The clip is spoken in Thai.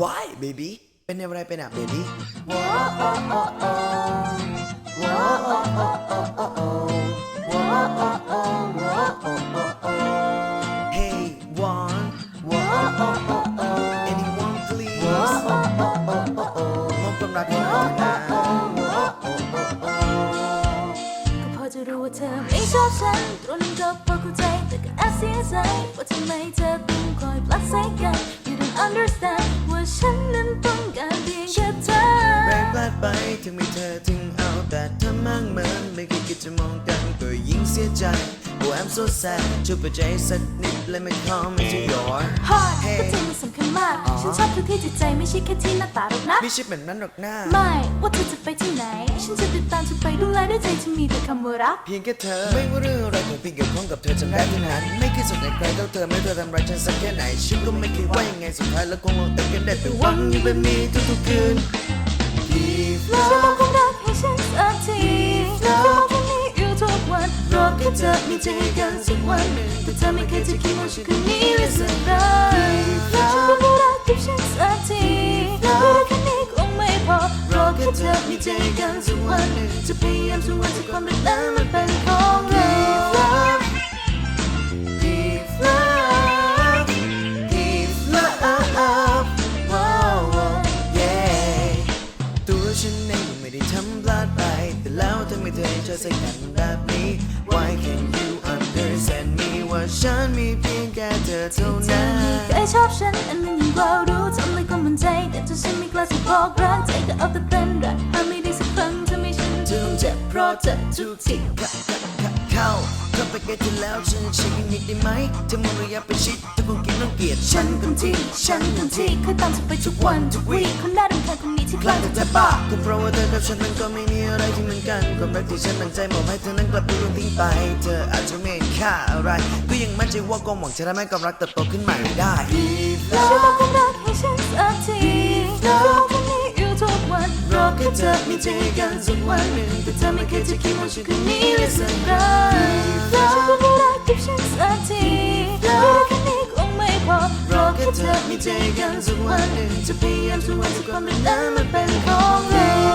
why baby เป็นอะไรเป็นอะ baby ก็พอจะรู้ว่าเธอไม่ชอบฉัน ตรงนั้นก็พอเข้าใจ แต่ก็แอบเสียใจ ว่าทำไมเธอต้องคอยปลักใส่กัน You don't understand ฉันนั้นต้องการเพียงแค่เธอแรงพลาดไปถึงไม่เธอถึงเอาแต่เธอมั่งเหมือนไม่เคยคิดจะมองกันก็ยิ่งเสียใจ Oh I'm so sad ช่วยเปิดใจสักนิดและไม่ขอไม่ใช่ your Heart เฮ้ก็จริงมันสำคัญมาก ฉันชอบเธอที่จิตใจไม่ใช่แค่ที่หน้าตาหรอกนะไม่ใช่แบบนั้นหรอกหน้าไม่ว่าเธอจะไปที่ อไปดูแลด้วยใจที่มีแต่คำว่ารัก เพียงแค่เธอ ไม่ว่าเรื่องอะไรของพี่เกี่ยวข้องกับเธอจำได้ทั้งนั้น ไม่เคยสนใจใครเท่าเธอไม่เธอทำร้ายฉันสักแค่ไหนฉันก็ไม่เคยว่ายังไงสุดท้ายแล้วคงลงเอยกันได้แต่หวังอยู่แบบนี้ทุกๆคืน Give ช่วย love มอบความรักให้ฉันสักทีช่วยมอบความนี้อยู่ทุกวันรอแค่เธอมีใจกันสักวันหนึ่งแต่เธอไม่เคยจะคิดว่าฉันคนนี้เลยสั ใจกันสักวันจะพยายามสักวันที่ความรักนั้นมันเป็นของเรา Give love Give love Wow yeah ตัวฉันเองก็ไม่ได้ทำพลาดไป แต่แล้วทำไมเธอจะใส่กันแบบนี้ Why can't you understand me ว่าฉันมีเพียงแค่เธอเท่านั้นไม่เคยชอบฉันอันนั้นยังเรารู้ทำไมก็มั่นใจ แต่จนฉันไม่กล้าจะบอกรักใจก็เอาแต่เต้นรัก เพราะเธอทุกทีเข้าเข้าเข้าไปใกล้เธอแล้วฉันชิดนิดได้ไหมเธอมองระยะประชิดเธอคงคิดต้องเกลียดฉันคนที่ฉันคนที่เคยตามเธอไปทุกวันทุกวีคนน้าดำคัญคนนี้ที่คลั่งแต่แต่จะจะบ้าก็เพราะว่าเธอกับฉันมันก็ไม่มีอะไรที่เหมือนกันความรักที่ฉันตั้งใจมอบให้เธอนั้นกลับดูโดนทิ้งไป เธออาจจะไม่เห็นค่าอะไรก็ยังมั่นใจว่าความหวังจะทำให้ความรักเติบโตขึ้นใหม่ได้ช่วยมอบความรัก เธอมีใจกันสักวันหนึ่งแต่เธอไม่เคยจะคิดว่าฉันคนนี้เลยสักครั้งช่วยมอความรักกับฉันสักทีรู้แค่นี้คงไม่พอรอแค่เธอมีใจกันสักวันหนึ่งจะพยายามสักวันทุกความรักนั้นมันเป็นของเรา